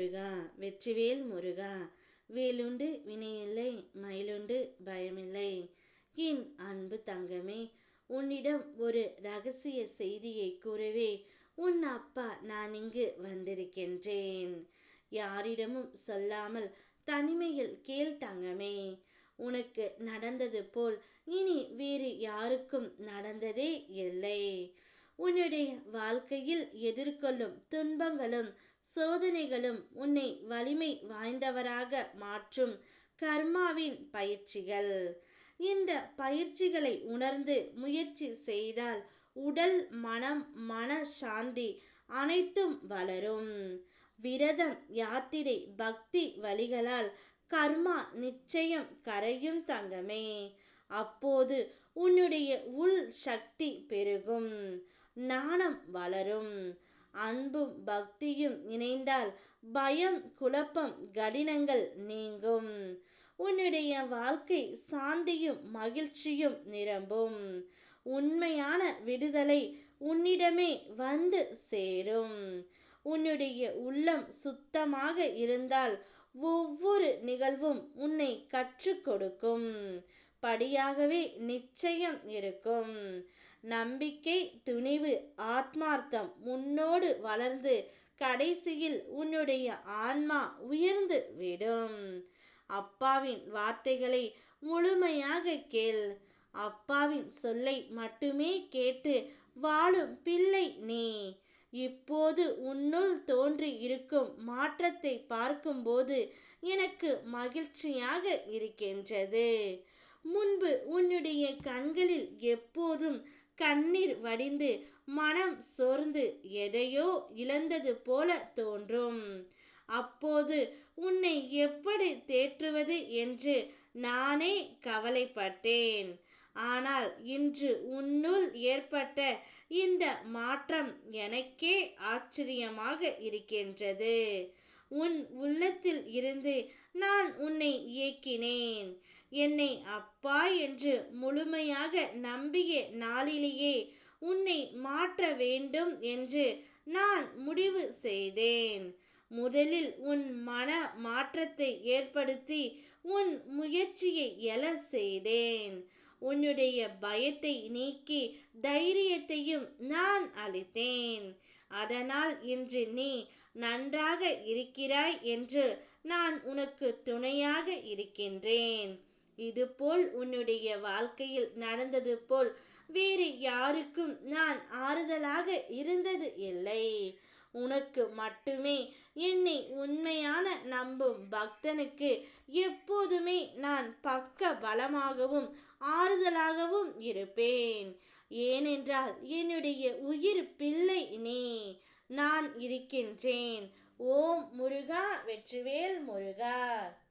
முருகா வெற்றிவேல் முருகா வேலுண்டு வினையில்லை மயிலுண்டு பயமில்லை. என் அன்பு தங்கமே உன்னிடம் ஒரு ரகசிய செய்தியை கூறவே உன் அப்பா நான் இங்கு வந்திருக்கின்றேன். யாரிடமும் சொல்லாமல் தனிமையில் கேள் தங்கமே உனக்கு நடந்தது போல் இனி வேறு யாருக்கும் நடந்ததே இல்லை. உன்னுடைய வாழ்க்கையில் எதிர்கொள்ளும் துன்பங்களும் சோதனைகளும் உன்னை வலிமை வாய்ந்தவராக மாற்றும் கர்மாவின் பயிற்சிகள். இந்த பயிற்சிகளை உணர்ந்து முயற்சி செய்தால் உடல் மனம் மன சாந்தி அனைத்தும் வளரும். விரதம் யாத்திரை பக்தி வழிகளால் கர்மா நிச்சயம் கரையும் தங்கமே. அப்போது உன்னுடைய உள் சக்தி பெருகும். நாணம் வளரும். அன்பும் பக்தியும் இணைந்தால் பயம் குழப்பம் கடினங்கள் நீங்கும். உன்னுடைய வாழ்க்கை சாந்தியும் மகிழ்ச்சியும் நிரம்பும். உண்மையான விடுதலை உன்னிடமே வந்து சேரும். உன்னுடைய உள்ளம் சுத்தமாக இருந்தால் ஒவ்வொரு நிகழ்வும் உன்னை கற்றுக் கொடுக்கும். படியாகவே நிச்சயம் இருக்கும். நம்பிக்கை துணிவு ஆத்மார்த்தம் முன்னோடு வளர்ந்து கடைசியில் உன்னுடைய ஆன்மா உயர்ந்து விடும். அப்பாவின் வார்த்தைகளை முழுமையாக கேள். அப்பாவின் சொல்லை மட்டுமே கேட்டு வாழும் பிள்ளை நீ. இப்போது உன்னுள் தோன்றி இருக்கும் மாற்றத்தை பார்க்கும்போது எனக்கு மகிழ்ச்சியாக இருக்கின்றது. முன்பு உன்னுடைய கண்களில் எப்போதும் கண்ணீர் வடிந்து மனம் சோர்ந்து எதையோ இழந்தது போல தோன்றும். அப்போது உன்னை எப்படி தேற்றுவது என்று நானே கவலைப்பட்டேன். ஆனால் இன்று உன்னுள் ஏற்பட்ட இந்த மாற்றம் எனக்கே ஆச்சரியமாக இருக்கின்றது. உன் உள்ளத்தில் இருந்து நான் உன்னை இயக்கினேன். என்னை அப்பா என்று முழுமையாக நம்பிய நாளிலேயே உன்னை மாற்ற வேண்டும் என்று நான் முடிவு செய்தேன். முதலில் உன் மன மாற்றத்தை ஏற்படுத்தி உன் முயற்சியை எழ செய்தேன். உன்னுடைய பயத்தை நீக்கி தைரியத்தையும் நான் அளித்தேன். அதனால் இன்று நீ நன்றாக இருக்கிறாய் என்று நான் உனக்கு துணையாக இருக்கின்றேன். இதுபோல் உன்னுடைய வாழ்க்கையில் நடந்தது போல் வேறு யாருக்கும் நான் ஆறுதலாக இருந்தது இல்லை. உனக்கு மட்டுமே என்னை உண்மையான நம்பும் பக்தனுக்கு எப்போதுமே நான் பக்க பலமாகவும் ஆறுதலாகவும் இருப்பேன். ஏனென்றால் என்னுடைய உயிர் பிள்ளை நீ. நான் இருக்கின்றேன். ஓம் முருகா வெற்றிவேல் முருகா.